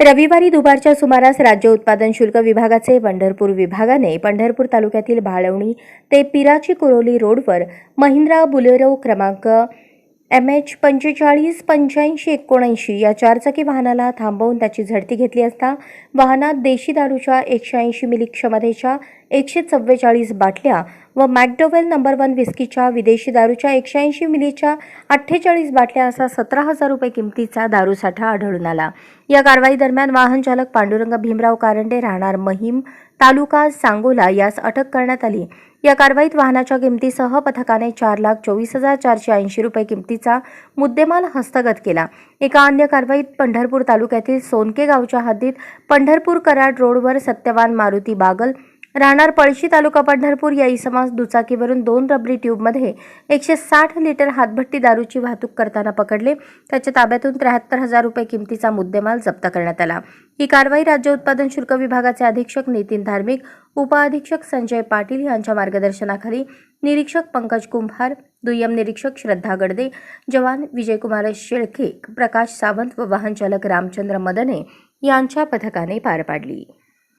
रविवारी दुपारच्या सुमारास राज्य उत्पादन शुल्क विभागाचे पंढरपूर विभागाने पंढरपूर तालुक्यातील भाळवणी ते पिराची कुरोली रोडवर महिंद्रा बुलेरो क्रमांक एम एच पंचेचाळीस पंच्याऐंशी एकोणऐंशी या चारचाकी वाहनाला थांबवून त्याची झडती घेतली असता वाहनात देशी दारूच्या एकशे ऐंशी मिली क्षमतेच्या एकशे चव्वेचाळीस बाटल्या व मॅकडोवेल नंबर वन विस्कीच्या विदेशी दारूच्या एकशे ऐंशी मिलीच्या अठ्ठेचाळीस बाटल्या असा सतरा हजार रुपये किमतीचा दारूसाठा आढळून आला. या कारवाई दरम्यान वाहन चालक पांडुरंग भीमराव कारंडे राहणार महिम तालुका सांगोला यास अटक करण्यात आली. या कारवाईत वाहनाच्या किमतीसह पथकाने चार लाख चोवीस हजार चारशे ऐंशी रुपये किमतीचा मुद्देमाल हस्तगत केला. एका अन्य कारवाईत पंढरपूर तालुक्यातील सोनके गावच्या हद्दीत पंढरपूर कराड रोडवर सत्यवान मारुती बागल राहणार पळशी तालुका पंढरपूर या इसमास दुचाकीवरून दोन रबरी ट्यूबमध्ये एकशे साठ लिटर हातभट्टी दारूची वाहतूक करताना पकडले. त्याच्या ताब्यातून त्र्याहत्तर हजार रुपये किमतीचा मुद्देमाल जप्त करण्यात आला. ही कारवाई राज्य उत्पादन शुल्क विभागाचे अधीक्षक नितीन धार्मिक उपअधीक्षक संजय पाटील यांच्या मार्गदर्शनाखाली निरीक्षक पंकज कुंभार दुय्यम निरीक्षक श्रद्धा गडदे जवान विजयकुमार शेळके प्रकाश सावंत व वाहन चालक रामचंद्र मदने यांच्या पथकाने पार पाडली.